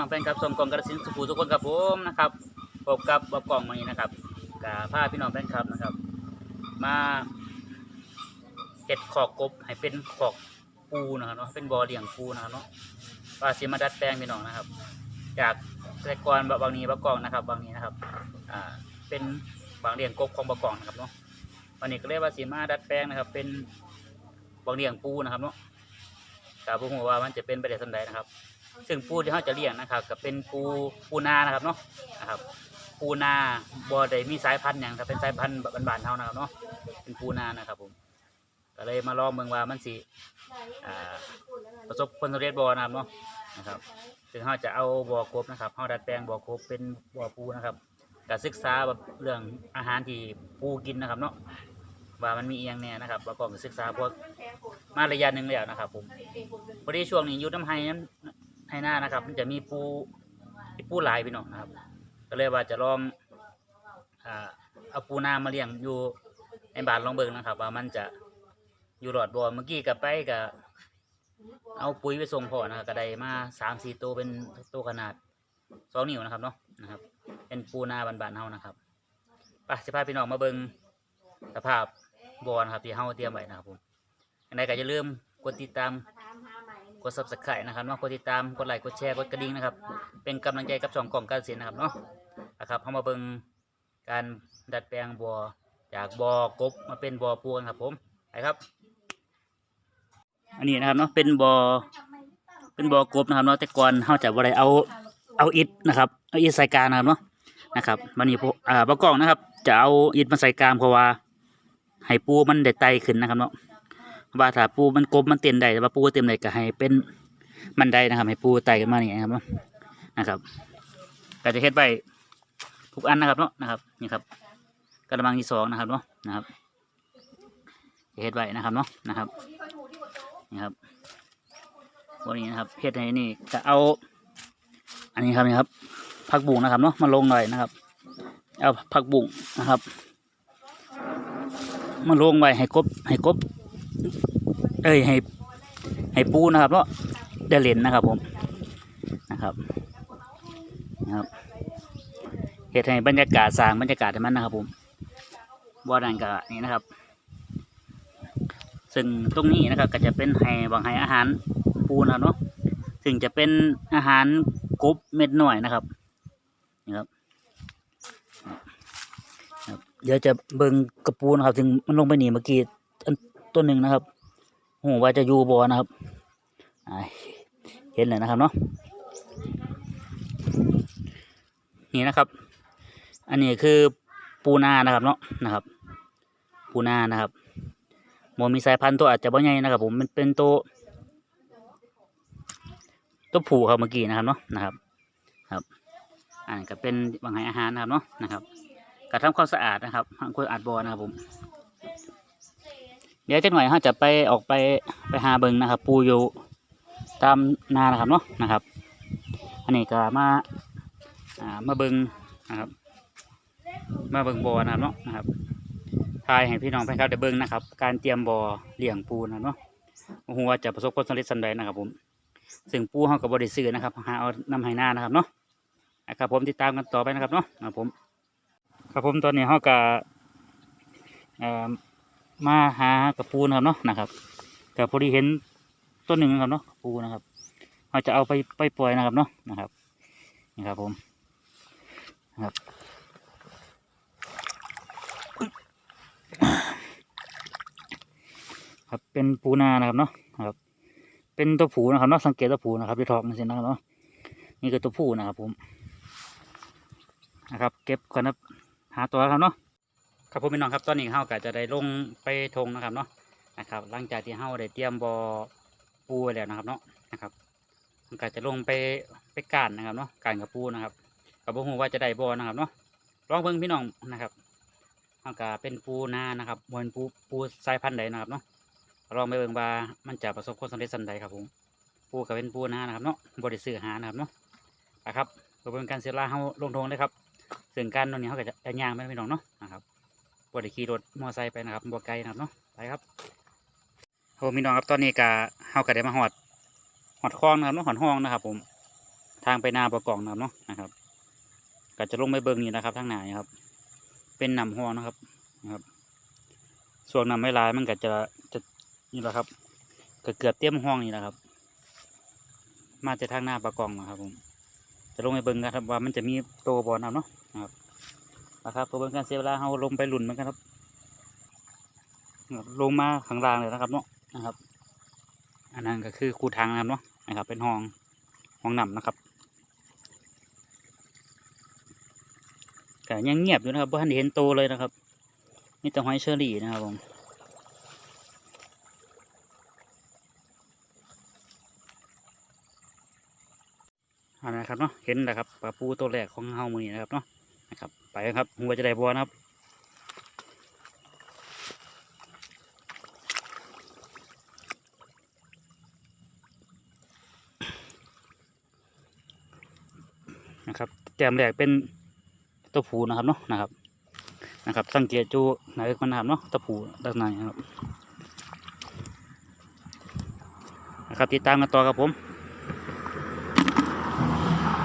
น้องแฟนครับส่งกล่องกระสินสุภูทุกคนกับผมนะครับพบกับบอกกล่องวันนี้นะครับกับพาพี่น้องแฟนครับนะครับ มาเห็ดขอกกบให้เป็นขอกปูนะครับเนาะเป็นบ่อเลี้ยงปูนะครับเนาะว่าสิมาดัดแปลงพี่น้องนะครับ จากแต่ก่อนบางนี้บางกล่องนะครับ บางนี้นะครับอ่าเป็นบางเลี้ยงกบของบางกล่องนะครับเนาะวันนี้ก็เรียกว่าสีมาดัดแปลงนะครับ เป็นบางเลี้ยงปูนะครับเนาะกับผมว่ามันจะเป็นไปได้สันใดนะครับ ซึ่งปูที่เขาจะเลี้ยงนะครับก็เป็นปูปูนานะครับเนาะนะครับ ปูนาบ่ได้มีสายพันธุ์อย่างครับเป็นสายพันธุ์บานๆเท่านะครับเนาะเป็นปูนานะครับผมก็เลยมาลองเมืองว่ามันสิอ่าประสบผลสำเร็จบ่อนะครับเนาะนะครับซึ่งเขาจะเอาบ่อกบนะครับเขาดัดแปลงบ่อกบเป็นบ่อปูนะครับก็ศึกษาแบบเรื่องอาหารที่ปูกินนะครับเนาะว่ามันมีเอียงแน่นะครับแล้วก็ศึกษาพวกมาระยะหนึ่งแล้วนะครับ ผมพอดีช่วงนี้ยุดน้ำไห้นั้น ไห้หน้านะครับ มันจะมีปูมีปูหลายพี่น้องนะครับ ก็เลยว่าจะลองเอาปูนามาเลี้ยงอยู่ในบานลองเบิ่งนะครับ ว่ามันจะอยู่หลอดบ่เมื่อกี้กับไปกับเอาปุ๋ยไปส่งพ่อนะครับก็ได้มาสามสี่ตัวเป็นตัวขนาดสองนิ้วนะครับเนาะนะครับ เป็นปูนาบานๆเฮานะครับไปสิพาพี่น้องมาเบิ่งสภาพบ่อนะครับที่เฮาเตรียมไว้นะครับผมยังไงก็อย่าลืมกดติดตาม กด subscribe นะครับเนาะกดติดตามกดไลค์กดแชร์กดกระดิ่งนะครับ เป็นกำลังใจกับช่องกล่องการเสียนะครับเนาะนะครับเฮามาเบิ่งการดัดแปลงบ่อจากบ่อกบมาเป็นบ่อปูกันครับผมไปครับ อันนี้นะครับเนาะเป็นบ่อเป็นบ่อกบนะครับเนาะแต่ก่อนเขาจะบ่ได้เอาเอาอิฐนะครับเอาอิฐใส่กางนะครับเนาะนะครับมันนี่พวกอ่าบ่กล้องนะครับ จะเอาอิฐมาใส่กางเพราะว่าให้ปูมันได้ไตขึ้นนะครับเนาะ ว่าถ้าปูมันกบมันเต็มได้แต่ว่าปูเต็มได้ก็ให้เป็นมันได้นะครับ ให้ปูไต่ขึ้นมาอย่างเงี้ยครับเนาะนะครับก็จะเฮ็ดไว้ทุกอันนะครับเนาะนะครับนี่ครับกระมังที่สองนะครับเนาะนะครับเฮ็ดไว้นะครับเนาะนะครับนี่ครับวันนี้นะครับเฮ็ดให้นี่จะเอา อันนี้ครับนี่ครับผักบุ้งนะครับเนาะมาลงหน่อยนะครับเอาผักบุ้งนะครับมาลงไว้ให้กบให้กบ เอ้ยให้ให้ปูนะครับเนาะได้เลนนะครับผมนะครับนะครับเฮ็ดให้บรรยากาศสร้างบรรยากาศให้มันนะครับ ผมบ่อนั่นก็นี่นะครับ ซึ่งตรงนี้นะครับก็จะเป็นไห้บางไห้อาหารปูนะครับเนาะซึ่งจะเป็นอาหารกบเม็ดหน่อยนะครับนี่ครับเดี๋ยวจะเบิ่งกระปูนะครับถึงมันลงไปหนีเมื่อกี้ ต้นหนึ่งนะครับโหว่าจะอยู่บ่นะครับเห็นเลยนะครับเนาะนี่นะครับ อันนี้คือปูนานะครับเนาะนะครับ ปูนานะครับหมมีสายพันธุ์ตัวอาจจะบ่ใหญ่นะครับ ผมมันเป็นตัวตัวผูครับเมื่อกี้นะครับเนาะนะครับ ครับอ่าก็เป็นบางไห้อาหารนะครับเนาะนะครับกระทำความสะอาดนะครับความสะอาดบ่อนะครับผม ดี๋ยวจักหน่อยเราจะไปออกไปไปหาเบิงนะครับ ปูอยู่ตามนานะครับเนาะนะครับ อันนี้ก็มาอ่ามาเบิงนะครับ มาเบิงบ่อนะครับเนาะนะครับทายให้พี่น้องแฟนคลับได้เบิงนะครับ การเตรียมบ่อเลี้ยงปูนะเนาะบ่ฮู้ว่าจะประสบความสำเร็จสันใดนะครับผมซึ่งปูเฮาก็บ่ได้ซื้อนะครับหาเอานำให้หน้านะครับเนาะนะครับผมติดตามกันต่อไปนะครับเนาะนะครับผม ครับผมตอนนี้เฮาก็เอ่อ มาหากับปูนะครับเนาะนะครับก็พอดีเห็นต้นหนึ่งนะครับเนาะปูนะครับเราจะเอาไปไปปล่อยนะครับเนาะนะครับนี่ครับผมนะครับครับเป็นปูนานะครับเนาะนะครับ เป็นตัวผูนะครับเนาะสังเกตตัวผูนะครับที่ทองนี่สินะครับเนาะนี่คือตัวผู้นะครับผมนะครับ เก็บก่อนนะหาตัวครับเนาะ ครับผมพี่น้องครับตอนนี้เฮาก็จะได้ลงไปทงนะครับเนาะนะครับหลังจากที่เฮาได้เตรียมบอปูไว้แล้วนะครับเนาะนะครับมันก็จะลงไปไปกานนะครับเนาะกานกับปูนะครับกับบ่ฮู้ว่าจะได้บอนะครับเนาะลองเบิ่งพี่น้องนะครับเฮาก็เป็นปูนานะครับบนปูปูสายพันธุ์ใดนะครับเนาะลองไปเบิ่งว่ามันจะประสบความสำเร็จสันใดครับผมปูกับเป็นปูนานะครับเนาะบริสื่อหานะครับเนาะนะครับเพื่อเป็นการเสียเวลาเขาลงทงเลยครับ ซึ่งการตรงนี้เขาก็จะย่างไปพี่น้องเนาะนะครับ บริขี่รถมอไซค์ไปนะครับบวไกลนะครับเนาะไปครับโอ้พี่น้องครับตอนนี้ก็เขาก็ได้มาหอดหอดคลองนะครับเนาะหอดห้องนะครับ ผมทางไปนาประกองนะครับเนาะนะครับก็จะลงไปเบิ่งนี่นะครับทางหนานี่ครับ เป็นน้ำห้องนะครับนะครับส่วนน้ำไม่ลายมันก็จะจะนี่แหละครับก็เกือบเตรียมห้องนี่แหละครับ มาจากทางหน้าประกองนะครับ ผม จะลงไปเบิ่งกันครับว่ามันจะมีโตบอลเอาเนาะนะครับ นะครับเพื่อเป็นการเสียเวลาเราลงไปหลุนเหมือนกันครับ ลงมาข้างล่างเลยนะครับเนาะนะครับ อันนั้นก็คือคูทางนะครับเนาะนะครับ เป็นห้องห้องน้ำนะครับก็ยังเงียบอยู่นะครับเพราะท่านเห็นโตเลยนะครับมีแต่หอยเชอรี่นะครับผมอันนะครับเนาะเห็นแล้วครับปลาปูตัวแรกของเฮามือนะครับเนาะนะครับ ไปครับหัวจะได้บัวนะครับนะครับแต้มแรกเป็นตัวผูนะครับเนาะนะครับนะครับ สังเกตจูไหนมันนะครับเนาะตัวผูด้านในนะครับนะครับติดตามกันต่อครับผม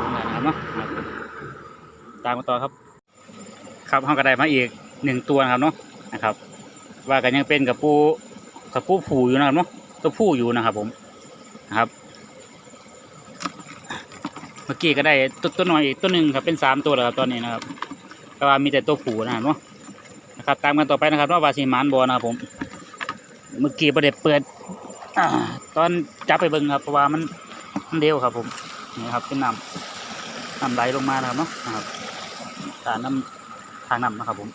ลงแล้วนะครับเนาะนะตามกันต่อครับ ครับห้องกระไดมาอีกหนึ่งตัวนะครับเนาะนะครับ ว่ากันยังเป็นกับปูกับปูผูอยู่นะครับเนาะตัวผู้อยู่นะครับผมนะครับ เมื่อกี้ก็ได้ตัวตัวหน่อยอีกตัวหนึ่งครับเป็นสามตัวแล้วครับตอนนี้นะครับก็ว่ามีแต่ตัวผูนะครับเนาะนะครับ ตามกันต่อไปนะครับว่าวาซิมานบอนะครับผม เมื่อกี้ประเด็เปิดอตอนจับไปเบิ้งครับเพราะว่ามันมันเร็วครับผมนี่ครับเป็นน้ำน้ำไหลลงมานะครับเนาะนะครับทางน้ำ ทางน้ำนะครับผม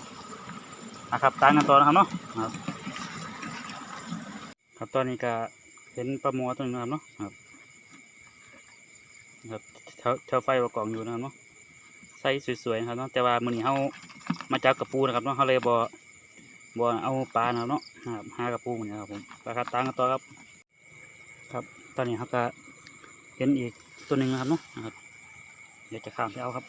นะครับตามกันต่อนะครับเนาะครับครับตอนนี้ก็เห็นปลาหมอตัวหนึงนะครับเนาะครับครับเท่าเท่าไฟประกองอยู่นะครับเนาะใส่สวยๆนะครับเนาะแต่ว่ามือนี้เฮามาจับกระปูนะครับเนาะเฮาเลยบ่บ่เอาปลานะครับเนาะครับหากระปูมื้อนี้ครับผมไปครับตามกันต่อครับ ครับตอนนี้เราก็เห็นอีกตัวหนึ่งนะครับเนาะนะครับเดี๋ยวจะข้ามไปเอาครับ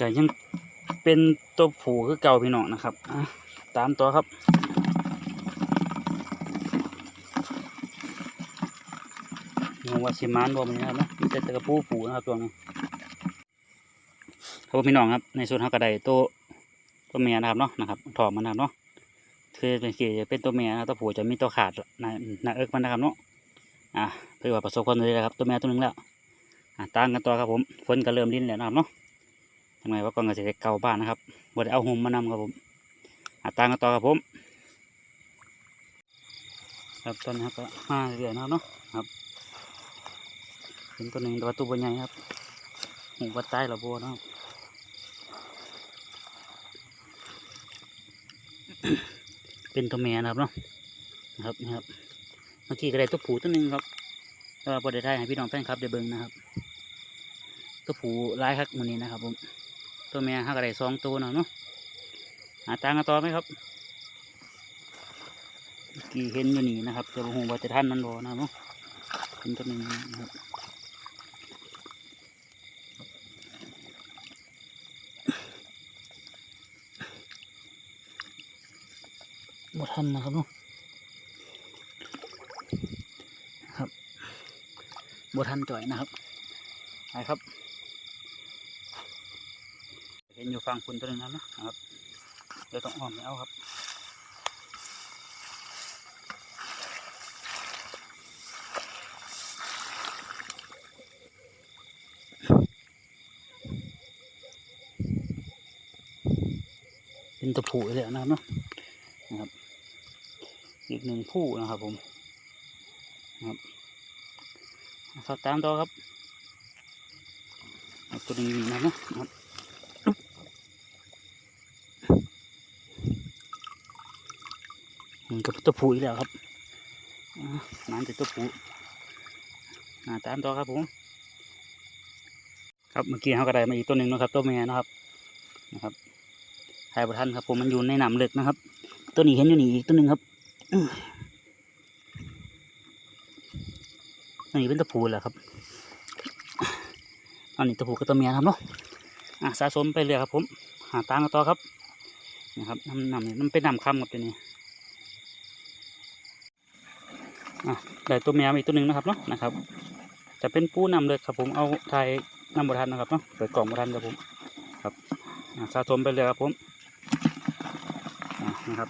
แต่ยังเป็นตัวผูคือเก่าพี่น้องนะครับตามตัวครับงงว่าสิมานบ่มันะครับนะมีแต่ตะกระปูปูนะครับตัวนี้ครับพี่น้องครับในส่วนเฮากระไดตัวตัวเมียนะครับเนาะนะครับถอดมันนะครับเนาะคือเป็นสีจะเป็นตัวเมียนะตัวผู้จะมีตัวขาดหน้าหน้าเอิกมันนะครับเนาะอะเพื่อว่าประสบความสำเร็จแล้วครับตัวเมียตัวหนึงแล้วอะตามกันต่อครับผมฝนก็เริ่มลิ้นแล้วนะครับเนาะ ทำไมว่าก่อนก็จะได้เก่าบ้านนะครับบด้เอาห่มมานำครับผมอะตามกันต่อครับผม ครับตอนนี้ก็มาเรื่อยๆนะครับเนาะครับเป็นตัวหนึ่งตัวตัวบนใหญ่ครับหูวัดใต้ระบัวนะครับเป็นตัวแม่นะครับเนาะนะครับนี่ครับเมื่อกี้ก็ได้ตัวผูตัวหนึ่งครับแต่ว่าพอได้ได้ให้พี่น้องแฟนครับได้เบิ่งนะครับตัวผูลายครับมือนี้นะครับผม ตัวแม่ห้าก็ไดสองตัวนะเนาะหาตางกันต่อไหมครับ กี้เห็นอยู่นี่นะครับจะบ่หูว่าจะท่านมันบ่นะเนาะเป็นตัวหนึ่งนะครับบทันนะครับเนาะครับบทันจ่อยนะครับไปครับ ห็นอยู่ฟังคุณตัวนึงแล้วนะครับเดี๋ยวต้องอ้อมไปเอาครับเป็นตัวผู้เลยนะครับเนาะนะครับ อีกหนึ่งผู้นะครับผมนะครับครับตามต่อครับตัวนี้นะนะครับมัน กับตัวผู้อีกแล้วครับอ่าน้ำจะตัวผู้อ่าตามต่อครับผม ครับเมื่อกี้เขาก็ได้มาอีกตัวหนึ่งนะครับ ตัวเมียนะครับนะครับไทยประทันครับ ผมมันอยู่ในหนามเหล็กนะครับ ตัวนี้เห็นอยู่นี่อีกตัวหนึ่งครับอันนี้เป็นตะปูแหละครับอันนี้ตัวผู้กับตัวเมียครับเนาะอะสะสมไปเรื่อยครับ ผม หาตังค์กันต่อครับ นะครับน้ำน้ำนี่มันเป็นน้ำคำกับตัวนี้อะ ได้ตัวเมียมาอีกตัวหนึ่งนะครับเนาะนะครับ จะเป็นปูน้ำเลยครับผมเอาไทยน้ำบทันนะครับเนาะเปิดกล่องบทันครับผมครับสะสมไปเลยครับผมนะครับ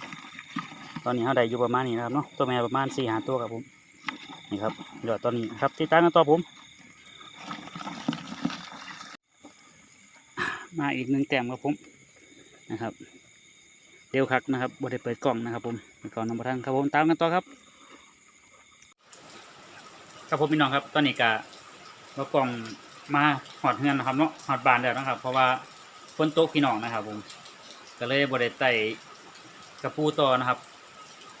ตอนนี้เขาได้อยู่ประมาณนี้นะครับเนาะตัวแม่ประมาณสี่หาตัวครับผมนี่ครับเดี๋ยวตอนนี้ครับติดตามกันต่อผม มาอีกหนึ่งแต้มครับผมนะครับเร็วคักนะครับบได้เปิดกล่องนะครับผมเปิดกล่องนำมาทางครับผมตามกันต่อครับ ครับผมพี่น้องครับ ตอนนี้กะว่ากล่องมาหอดเงินนะครับเนาะหอดบานแล้วนะครับ เพราะว่าฝนตกพี่น้องนะครับผมก็เลยบได้ไต่กระปูต่อนะครับ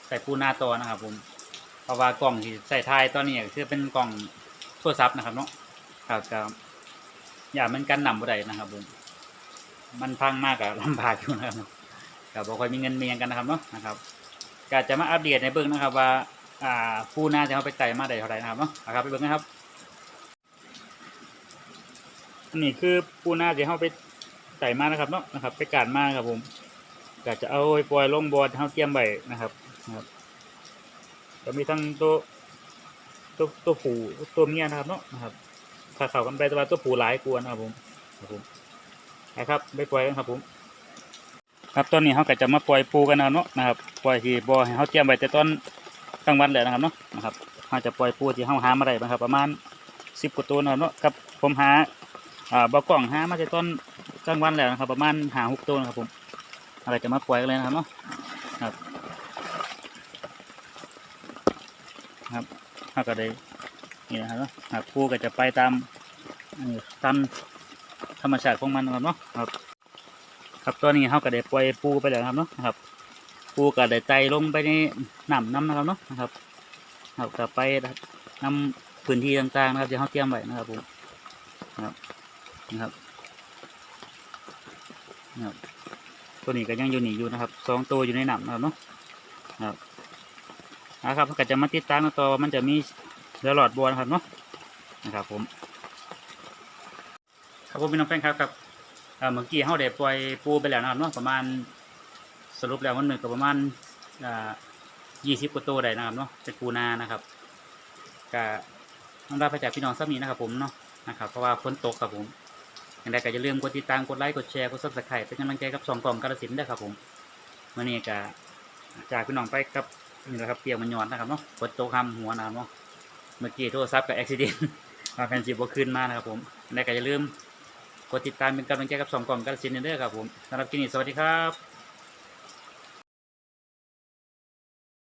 ใส่ปูหน้าต่อนะครับ ผมเพราะว่ากล่องที่ใส่ท้ายตอนนี้ก็คือเป็นกล่องโทรศัพท์นะครับเนาะครับก็อย่ามันกันหนำบ่ได้นะครับผมมันพังมากอะลำบากอยู่นะครับกับอกค่อยมีเงินเมียงกันนะครับเนาะนะครับก็จะมาอัปเดตในเบื้องนะครับว่า อ่าผู้น่าจะเอาไปไต่มาได้เท่าไหร่นะครับเนาะนะครับไปเบิ่งนะครับอันนี้คือผู้น่าจะเอาไปไต่มานะครับเนาะนะครับ ไปการมาครับผมก็จะเอาไปปล่อยลงบอดเฮาเตรียมไว้นะครับนะครับก็มีทั้งตัวตัวตัวผู้ตัวเมียนะครับเนาะนะครับถ้าเข้ากันไปแต่ว่าตัวผู้หลายกว่านะครับผมครับผมนะครับไปปล่อยกันครับผมครับตอนนี้เขาก็จะมาปล่อยปูกันนะครับเนาะนะครับปล่อยที่บ่อให้เขาเตรียมไว้แต่ตอน กลางวันแล้วนะครับเนาะนะครับเขาจะปล่อยปูที่เขาหามาได้นะครับ ประมาณสิบกว่าตัวนะครับเนาะกับผมหาอ่าบ่อกล่องหามาแต่ตอนกลางวันแล้วนะครับ ประมาณหาหกตัวนะครับผมอะไรจะมาปล่อยกันเลยนะครับเนาะครับครับเขาก็ได้นี่นะครับเนาะครับปูก็จะไปตามตามธรรมชาติของมันนะครับเนาะครับ ครับตอนนี้เขาก็ได้ปล่อยปูไปแล้วนะครับเนาะนะครับ ปูก็ได้ไตลงไปในน้ำน้ำนะครับเนาะนะครับครับก็ไปนำพื้นที่ต่างๆนะครับที่เขาเตรียมไว้นะครับผมนะครับนะครับนะครับตัวนี้ก็ยังอยู่นี่อยู่นะครับสองตัวอยู่ในน้ำนะครับเนาะนะครับนะครับก็จะมาติดตามกันต่อว่ามันจะมีเรือหลอดบัวนะครับเนาะนะครับผมครับผมพี่น้องแฟนครับครับเอ่อเมื่อกี้เขาได้ปล่อยปูไปแล้วนะครับเนาะประมาณ สรุปแล้วมันหนึ่งก็ประมาณยี่สิบกว่าตัวได้นะครับเนาะเป็นปูนานะครับก็ต้องรับไปจากพี่น้องซับนี้นะครับผมเนาะนะครับเพราะว่าฝนตกครับผมอย่างไรก็อย่าลืมกดติดตามกดไลค์กดแชร์กดซับสไครต์เป็นกำลังใจกับสองกล่องกระสินธุ์ด้วยครับผมวันนี้ก็จากพี่น้องไปกับนี่แหละครับเปียกมันหยอดนะครับเนาะฝนตกห้ำหัวนะครับเนาะเมื่อกี้โทรศัพท์กับอุบิเหตุมาแผ่นสิบกว่าคืนมานะครับผมและก็อย่าลืมกดติดตามเป็นกำลังใจกับสองกล่องกันสินเด้อครับผมสำหรับคลิปนี้สวัสดีครับ